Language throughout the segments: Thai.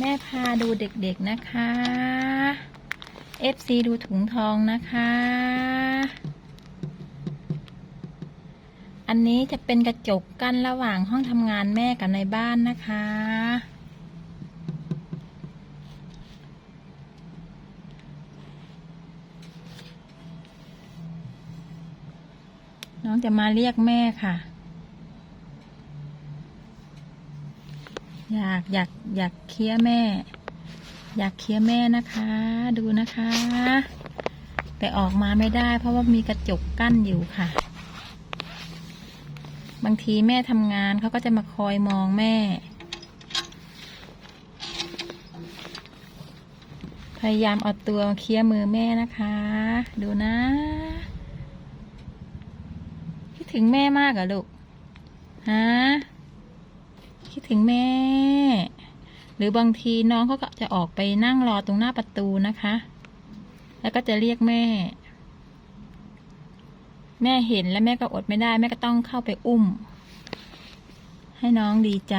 แม่พาดูเด็กๆนะคะ FC ดูถุงทองนะคะ อันนี้จะเป็นกระจกกั้นระหว่างห้องทำงานแม่กับในบ้านนะคะ น้องจะมาเรียกแม่ค่ะ อยากอยากอยากเคลียแม่ อยากเคลียแม่นะคะ ดูนะคะ แต่ออกมาไม่ได้เพราะว่ามีกระจกกั้นอยู่ค่ะ บางทีแม่ทำงานเขาก็จะมาคอยมองแม่ พยายามเอาตัวเคลียมือแม่นะคะ ดูนะคิดถึงแม่มากเหรอลูกฮะ คิดถึงแม่ หรือบางทีน้องเขาก็จะออกไปนั่งรอตรงหน้าประตูนะคะ แล้วก็จะเรียกแม่ แม่เห็นแล้วแม่ก็อดไม่ได้ แม่ก็ต้องเข้าไปอุ้ม ให้น้องดีใจ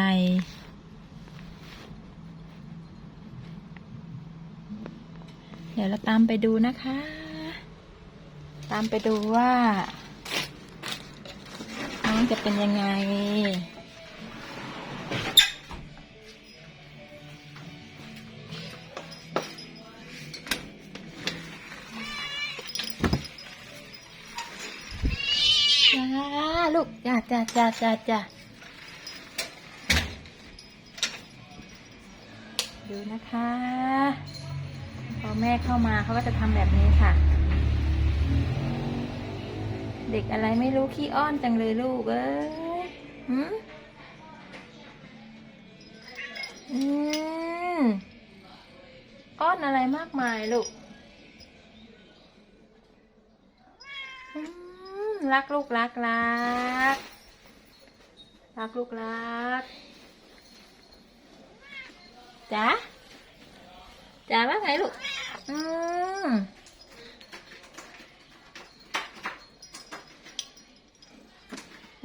เดี๋ยวเราตามไปดูนะคะ ตามไปดูว่าน้องจะเป็นยังไง จ้าลูกจ้าจ้าจ้าจ้าจ้าดูนะคะ พอแม่เข้ามาเขาก็จะทำแบบนี้ค่ะ เด็กอะไรไม่รู้ขี้อ้อนจังเลยลูกเอ้ยหืม มากมายลูกรักลูกรักรัก รักลูกรักจ๋าจ๋าว่าไงลูก อืม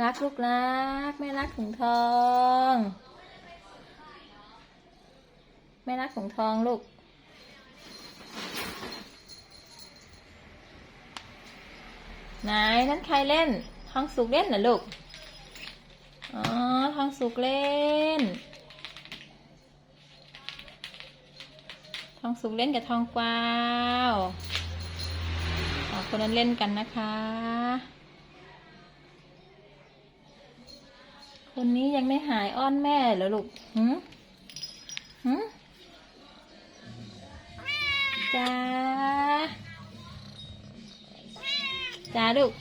รักลูกรัก ไม่รักถุงทอง ไม่รักถุงทองลูก ไหนนั่นใครเล่นทองสุกเล่นเหรอลูก อ๋อทองสุกเล่น ทองสุกเล่นกับทองกวาวคนนั้นเล่นกันนะคะ คนนี้ยังไม่หายอ้อนแม่เหรอลูกหืมหืมจ้า จ้าลูก